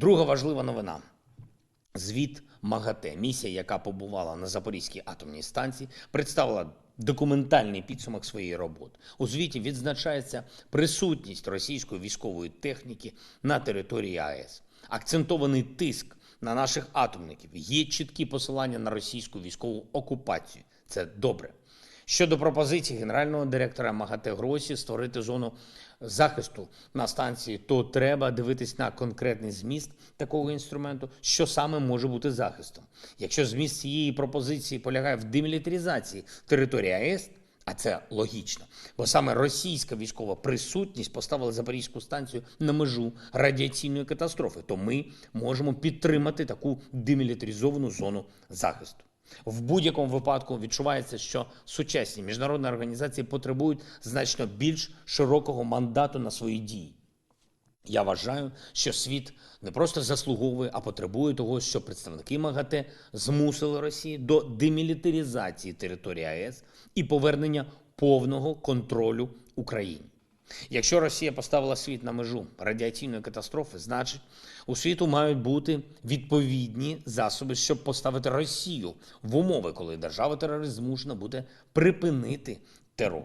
Друга важлива новина. Звіт МАГАТЕ, місія, яка побувала на Запорізькій атомній станції, представила документальний підсумок своєї роботи. У звіті відзначається присутність російської військової техніки на території АЕС, акцентований тиск на наших атомників. Є чіткі посилання на російську військову окупацію. Це добре. Щодо пропозиції генерального директора МАГАТЕ Гросі створити зону захисту на станції, то треба дивитись на конкретний зміст такого інструменту, що саме може бути захистом. Якщо зміст цієї пропозиції полягає в демілітаризації території АЕС, а це логічно, бо саме російська військова присутність поставила Запорізьку станцію на межу радіаційної катастрофи, то ми можемо підтримати таку демілітаризовану зону захисту. В будь-якому випадку відчувається, що сучасні міжнародні організації потребують значно більш широкого мандату на свої дії. Я вважаю, що світ не просто заслуговує, а потребує того, щоб представники МАГАТЕ змусили Росію до демілітаризації території АЕС і повернення повного контролю Україні. Якщо Росія поставила світ на межу радіаційної катастрофи, значить у світу мають бути відповідні засоби, щоб поставити Росію в умови, коли держава-терорист змушена буде припинити терор.